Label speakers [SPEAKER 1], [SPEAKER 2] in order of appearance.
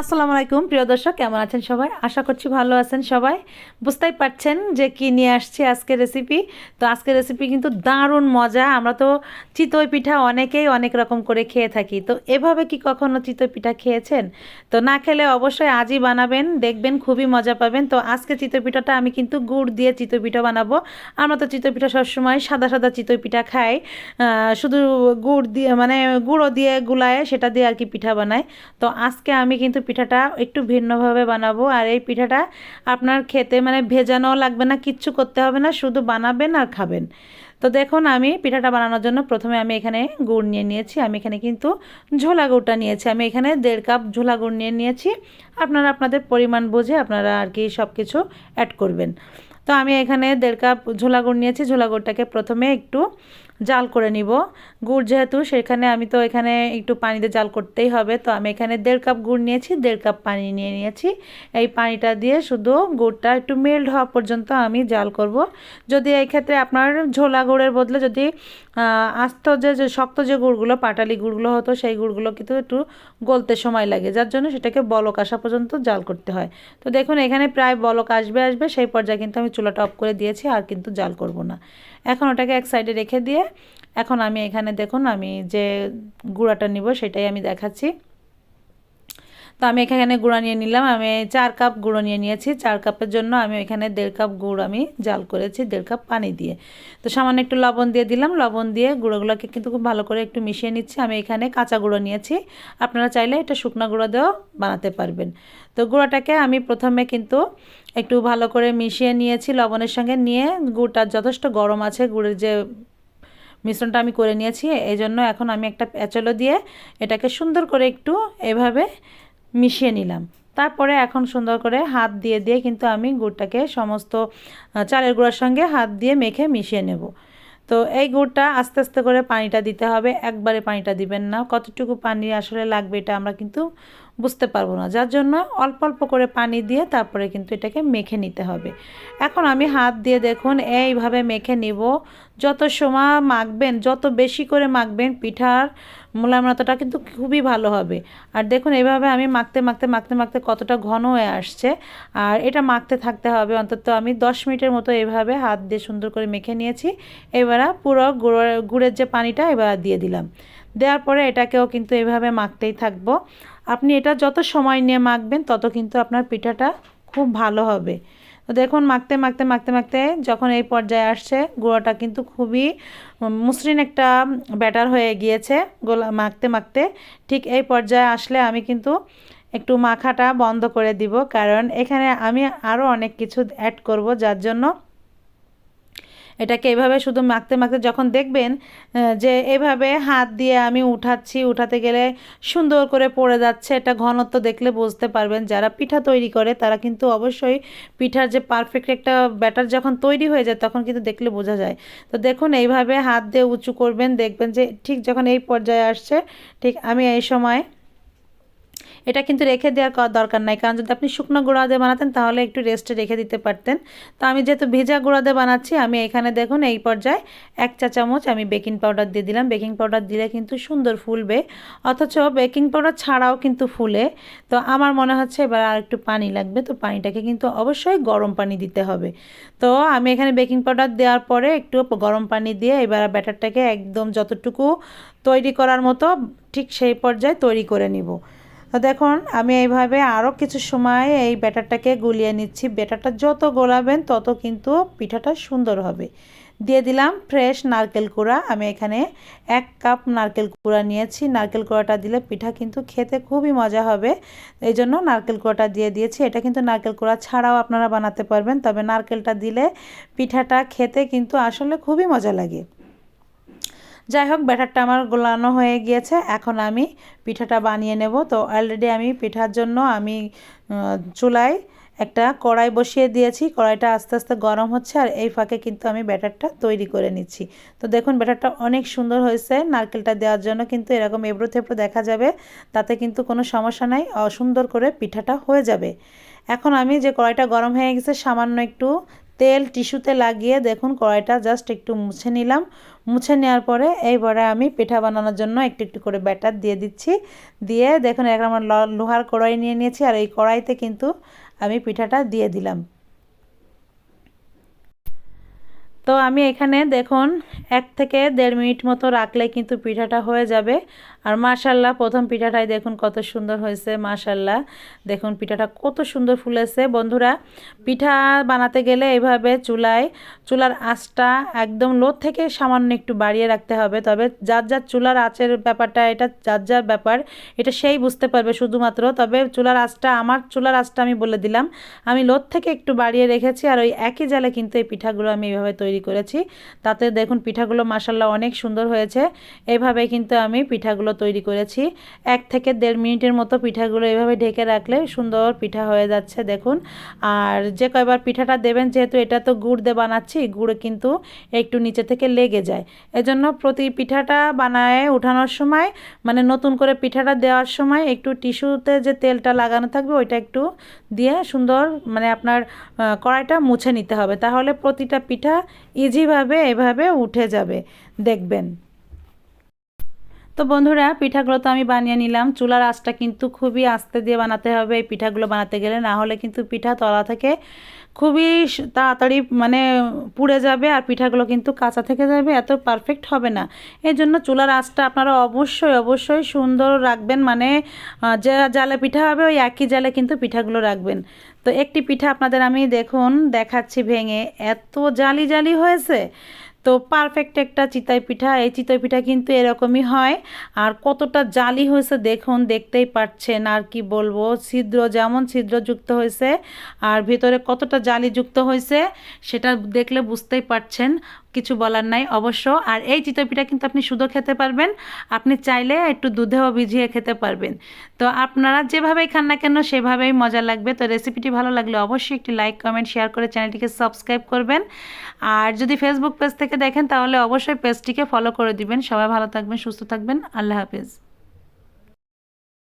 [SPEAKER 1] আসসালামু আলাইকুম, প্রিয় দর্শক, কেমন আছেন সবাই? আশা করছি ভালো আছেন সবাই। বুঝতেই পারছেন যে কি নিয়ে আসছি আজকের রেসিপি তো আজকের রেসিপি কিন্তু দারুণ মজা। আমরা তো চিতই পিঠা অনেকেই অনেক রকম করে খেয়ে থাকি। তো এভাবে কি কখনো চিতই পিঠা খেয়েছেন? তো না খেলে অবশ্যই আজই বানাবেন, দেখবেন খুবই মজা পাবেন। তো আজকে চিতই পিঠাটা আমি কিন্তু গুড় দিয়ে চিতই পিঠা বানাবো। আমরা তো চিতই পিঠা সবসময় সাদা সাদা চিতই পিঠা খাই। শুধু গুড় দিয়ে মানে গুঁড়ো দিয়ে গুলায় সেটা দিয়ে আর কি পিঠা বানাই। তো আজকে আমি কিন্তু পিঠাটা একটু ভিন্নভাবে বানাবো। আর এই পিঠাটা আপনার খেতে মানে ভেজানো লাগবে না, কিচ্ছু করতে হবে না, শুধু বানাবেন আর খাবেন। তো দেখুন, আমি পিঠাটা বানানোর জন্য প্রথমে আমি এখানে গুড় নিয়ে নিয়েছি। আমি এখানে কিন্তু ঝোলা গুড়টা নিয়েছি। আমি এখানে দেড় কাপ ঝোলা গুড় নিয়ে নিয়েছি। আপনারা আপনাদের পরিমাণ বুঝে আপনারা আর কি সব কিছু অ্যাড করবেন। তো আমি এখানে দেড় কাপ ঝোলা গুড় নিয়েছি। ঝোলা গুড়টাকে প্রথমে একটু জাল করে নিব। গুড় যেহেতু, সেখানে আমি তো এখানে একটু পানিতে জাল করতেই হবে। তো আমি এখানে দেড় কাপ গুড় নিয়েছি, দেড় কাপ পানি নিয়ে নিয়েছি। এই পানিটা দিয়ে শুধু গুড়টা একটু মেল্ট হওয়া পর্যন্ত আমি জাল করব। যদি এই ক্ষেত্রে আপনার ঝোলা গুড়ের বদলে যদি আস্ত যে যে, শক্ত যে গুড়গুলো, পাটালি গুড়গুলো হতো, সেই গুড়গুলো কিন্তু একটু গলতে সময় লাগে। যার জন্য সেটাকে বলক আসা পর্যন্ত জাল করতে হয়। তো দেখুন, এখানে প্রায় বলক আসবে আসবে। সেই পর্যায়ে কিন্তু আমি চুলাটা অফ করে দিয়েছি, আর কিন্তু জাল করব না। এখন ওটাকে এক সাইডে রেখে দিয়ে এখন আমি এখানে দেখুন, আমি যে গুঁড়াটা নিব সেটাই আমি দেখাচ্ছি। তো আমি এখানে গুঁড়া নিয়ে নিলাম, আমি চার কাপ গুঁড়ো নিয়ে নিয়েছি। চার কাপের জন্য আমি এখানে দেড় কাপ গুড় আমি জাল করেছি, দেড় কাপ পানি দিয়ে। তো সামান্য একটু লবণ দিয়ে দিলাম, লবণ দিয়ে গুঁড়োগুলোকে কিন্তু খুব ভালো করে একটু মিশিয়ে নিচ্ছি। আমি এখানে কাঁচা গুঁড়ো নিয়েছি, আপনারা চাইলে এটা শুকনো গুঁড়ো দিয়েও বানাতে পারবেন। তো গুঁড়োটাকে আমি প্রথমে কিন্তু একটু ভালো করে মিশিয়ে নিয়েছি লবণের সঙ্গে, নিয়ে গুড়টা যথেষ্ট গরম আছে, গুড়ের যে মিশ্রণটা আমি করে নিয়েছি এই জন্য এখন আমি একটা প্যাচলো দিয়ে এটাকে সুন্দর করে একটু এভাবে মিশিয়ে নিলাম। তারপরে এখন সুন্দর করে হাত দিয়ে দিয়ে কিন্তু আমি গুড়টাকে সমস্ত চালের গুঁড়ার সঙ্গে হাত দিয়ে মেখে মিশিয়ে নেব। তো এই গুড়টা আস্তে আস্তে করে পানিটা দিতে হবে, একবারে পানিটা দিবেন না। কতটুকু পানি আসলে লাগবে এটা আমরা কিন্তু বুঝতে পারব না। যার জন্য অল্প অল্প করে পানি দিয়ে তারপরে কিন্তু এটাকে মেখে নিতে হবে। এখন আমি হাত দিয়ে দেখুন এইভাবে মেখে নিব। যত সময় মাখবেন, যত বেশি করে মাখবেন, পিঠার মোলায়মতাটা কিন্তু খুবই ভালো হবে। আর দেখুন এইভাবে আমি মাখতে মাখতে মাখতে মাখতে কতটা ঘন হয়ে আসছে। আর এটা মাখতে থাকতে হবে অন্তত আমি দশ মিনিটের মতো এভাবে হাত দিয়ে সুন্দর করে মেখে নিয়েছি। এবার পুরো গুড়ের গুড়ের যে পানিটা এবার দিয়ে দিলাম। দেওয়ার পরে এটাকেও কিন্তু এভাবে মাখতেই থাকব। আপনি এটা যত সময় নিয়ে মাখবেন, তত কিন্তু আপনার পিঠাটা খুব ভালো হবে। তো দেখুন, মাখতে মাখতে মাখতে মাখতে যখন এই পর্যায়ে আসছে, গুঁড়োটা কিন্তু খুবই মসৃণ একটা ব্যাটার হয়ে গিয়েছে গোলা, মাখতে মাখতে। ঠিক এই পর্যায়ে আসলে আমি কিন্তু একটু মাখাটা বন্ধ করে দিব, কারণ এখানে আমি আরও অনেক কিছু অ্যাড করব, যার জন্য এটাকে এভাবে শুধু মাখতে মাখতে যখন দেখবেন যে এভাবে হাত দিয়ে আমি উঠাচ্ছি, উঠাতে গেলে সুন্দর করে পড়ে যাচ্ছে, এটা ঘনত্ব দেখলে বুঝতে পারবেন। যারা পিঠা তৈরি করে, তারা কিন্তু অবশ্যই পিঠার যে পারফেক্ট একটা ব্যাটার যখন তৈরি হয়ে যায়, তখন কিন্তু দেখলে বোঝা যায়। তো দেখুন, এইভাবে হাত দিয়ে উঁচু করবেন, দেখবেন যে ঠিক যখন এই পর্যায়ে আসছে, ঠিক আমি এই সময় এটা কিন্তু রেখে দেওয়ার দরকার নাই। কারণ যদি আপনি শুকনো গুঁড়া দিয়ে বানাতেন, তাহলে একটু রেস্টে রেখে দিতে পারতেন। তো আমি যেহেতু ভেজা গুঁড়া দিয়ে বানাচ্ছি, আমি এখানে দেখুন এই পর্যায়ে এক চা চামচ আমি বেকিং পাউডার দিয়ে দিলাম। বেকিং পাউডার দিলে কিন্তু সুন্দর ফুলবে। অথচ বেকিং পাউডার ছাড়াও কিন্তু ফুলে। তো আমার মনে হচ্ছে এবার আর একটু পানি লাগবে। তো পানিটাকে কিন্তু অবশ্যই গরম পানি দিতে হবে। তো আমি এখানে বেকিং পাউডার দেওয়ার পরে একটু গরম পানি দিয়ে এবার ব্যাটারটাকে একদম যতটুকু তৈরি করার মতো ঠিক সেই পর্যায়ে তৈরি করে নিব। তো দেখুন, আমি এইভাবে আরও কিছু সময় এই ব্যাটারটাকে গুলিয়ে নিচ্ছি। ব্যাটারটা যত গোলাবেন, তত কিন্তু পিঠাটা সুন্দর হবে। দিয়ে দিলাম ফ্রেশ নারকেল কুড়া। আমি এখানে এক কাপ নারকেল কুড়া নিয়েছি। নারকেল কুড়াটা দিলে পিঠা কিন্তু খেতে খুবই মজা হবে। এই জন্য নারকেল কুড়াটা দিয়ে দিয়েছি। এটা কিন্তু নারকেল কুড়া ছাড়াও আপনারা বানাতে পারবেন। তবে নারকেলটা দিলে পিঠাটা খেতে কিন্তু আসলে খুবই মজা লাগে। যাই হোক, ব্যাটারটা আমার গোলানো হয়ে গিয়েছে। এখন আমি পিঠাটা বানিয়ে নেব। তো অলরেডি আমি পিঠার জন্য আমি চুলায় একটা কড়াই বসিয়ে দিয়েছি। কড়াইটা আস্তে আস্তে গরম হচ্ছে আর এই ফাঁকে কিন্তু আমি ব্যাটারটা তৈরি করে নিচ্ছি। তো দেখুন, ব্যাটারটা অনেক সুন্দর হয়েছে। নারকেলটা দেওয়ার জন্য কিন্তু এরকম এবড়ো থেবড়ো দেখা যাবে। তাতে কিন্তু কোনো সমস্যা নাই। সুন্দর করে পিঠাটা হয়ে যাবে। এখন আমি যে কড়াইটা গরম হয়ে গেছে, সামান্য একটু তেল টিস্যুতে লাগিয়ে দেখুন, কড়াইটা জাস্ট একটু মুছে নিলাম। মুছে নেওয়ার পরে এইবারে আমি পিঠা বানানোর জন্য একটু একটু করে ব্যাটার দিয়ে দিচ্ছি। দিয়ে দেখুন এখন আমার লোহার কড়াই নিয়ে নিয়েছি আর এই কড়াইতে কিন্তু আমি পিঠাটা দিয়ে দিলাম। তো আমি এখানে দেখুন, এক থেকে দেড় মিনিট মতো রাখলে কিন্তু পিঠাটা হয়ে যাবে। আর মাশাল্লাহ প্রথম পিঠাটাই দেখুন কত সুন্দর হয়েছে মাশাল্লাহ দেখুন পিঠাটা কত সুন্দর ফুলেছে। বন্ধুরা, পিঠা বানাতে গেলে এইভাবে চুলায়, চুলার আঁচটা একদম লোদ থেকে সামান্য একটু বাড়িয়ে রাখতে হবে। তবে যার যার চুলার আঁচের ব্যাপারটা, এটা যার যার ব্যাপার, এটা সেই বুঝতে পারবে শুধুমাত্র। তবে চুলার আঁচটা, আমার চুলার আঁচটা আমি বলে দিলাম। আমি লোদ থেকে একটু বাড়িয়ে রেখেছি আর ওই একই জালে কিন্তু এই পিঠাগুলো আমি এইভাবে তৈরি করেছি। তাতে দেখুন পিঠাগুলো মাসাল্লাহ অনেক সুন্দর হয়েছে। এইভাবে কিন্তু আমি পিঠাগুলো তৈরি করেছি। এক থেকে দেড় মিনিটের মতো পিঠাগুলো এভাবে ঢেকে রাখলে সুন্দর পিঠা হয়ে যাচ্ছে, দেখুন। আর যে কয়বার পিঠাটা দেবেন, যেহেতু এটা তো গুড় দিয়ে বানাচ্ছি, গুড় কিন্তু একটু নিচে থেকে লেগে যায়। এজন্য প্রতি পিঠাটা বানায় উঠানোর সময় মানে নতুন করে পিঠাটা দেওয়ার সময় একটু টিস্যুতে যে তেলটা লাগানো থাকবে, ওইটা একটু দিয়ে সুন্দর মানে আপনার কড়াইটা মুছে নিতে হবে। তাহলে প্রতিটা পিঠা ইজিভাবে এভাবে উঠে যাবে, দেখবেন। তো বন্ধুরা, পিঠাগুলো তো আমি বানিয়ে নিলাম। চুলার আঁচটা কিন্তু খুবই আস্তে দিয়ে বানাতে হবে। এই পিঠাগুলো বানাতে গেলে না হলে কিন্তু পিঠা তলা থেকে খুবই তাড়াতাড়ি মানে পুড়ে যাবে আর পিঠাগুলো কিন্তু কাঁচা থেকে যাবে। এত পারফেক্ট হবে না। এই জন্য চুলার আঁচটা আপনারা অবশ্যই অবশ্যই সুন্দর রাখবেন। মানে যে জালে পিঠা হবে, ওই একই জালে কিন্তু পিঠাগুলো রাখবেন। তো একটি পিঠা আপনাদের আমি দেখুন, দেখাচ্ছি ভেঙে। এত জালি জালি হয়েছে। তো পারফেক্ট একটা চিতাই পিঠা। এই চিতাই পিঠা কিন্তু এরকমই হয়। আর কতটা জালি হয়েছে দেখুন, দেখতেই পাচ্ছেন। আর কি বলব, ছিদ্র, যেমন ছিদ্রযুক্ত হয়েছে, আর ভিতরে কতটা জালি যুক্ত হয়েছে, সেটা দেখলে বুঝতেই পারছেন। কিছু বলার নাই অবশ্য। আর এই চিতই পিঠা কিন্তু আপনি শুধু খেতে পারবেন। আপনি চাইলে একটু দুধেও ভিজিয়ে খেতে পারবেন। তো আপনারা যেভাবেই খান না কেন, সেভাবেই মজা লাগবে। তো রেসিপিটি ভালো লাগলে অবশ্যই একটি লাইক কমেন্ট শেয়ার করে চ্যানেলটিকে সাবস্ক্রাইব করবেন। আর যদি ফেসবুক পেজ থেকে দেখেন, তাহলে অবশ্যই পেজটিকে ফলো করে দিবেন। সবাই ভালো থাকবেন, সুস্থ থাকবেন। আল্লাহ হাফিজ।